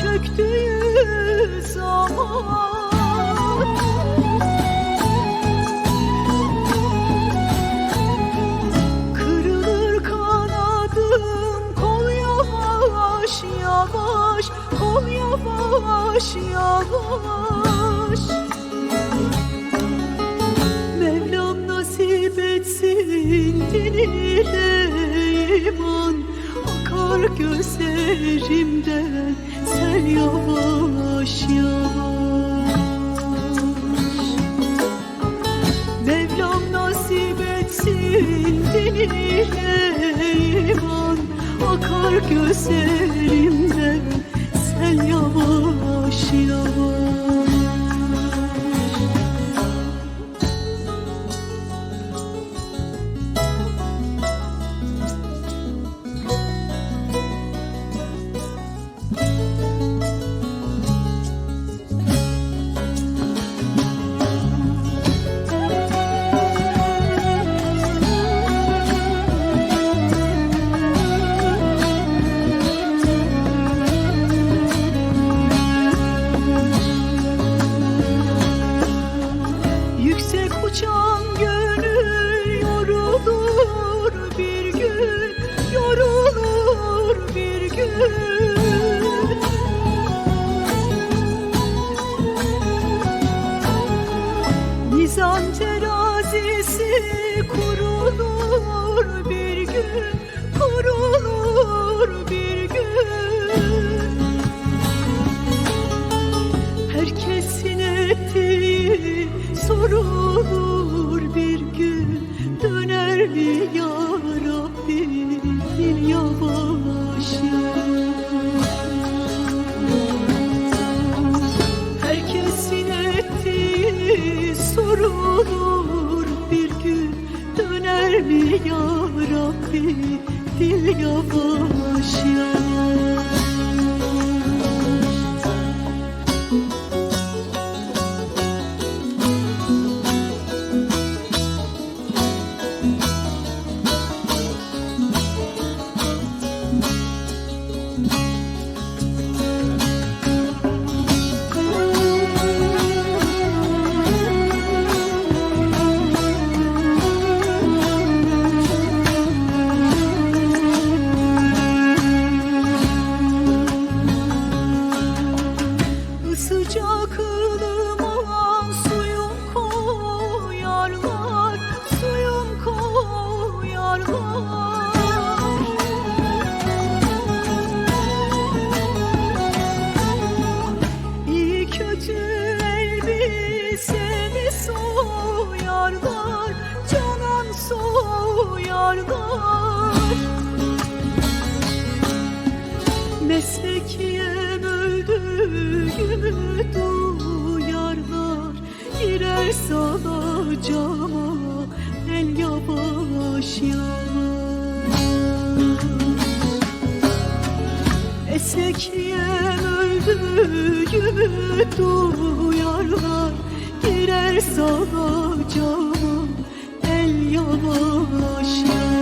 çöktüğü zaman. Akar gözlerimden sel yavaş yavaş. Mevlam nasip etsin din ile iman Akar gözlerimden uçan gönül sorulur bir gün Döner mi ya Rabbi? Dil yavaş yavaş koyarlar Suyum koyarlar İyi kötü elbisemi soyarlar Canan soyarlar Meslekiyem öldüğümü duyarlar Girer salacağıma el yavaş yavaş Esekiyem öldüğümü duyarlar Girer salacağıma el yavaş yavaş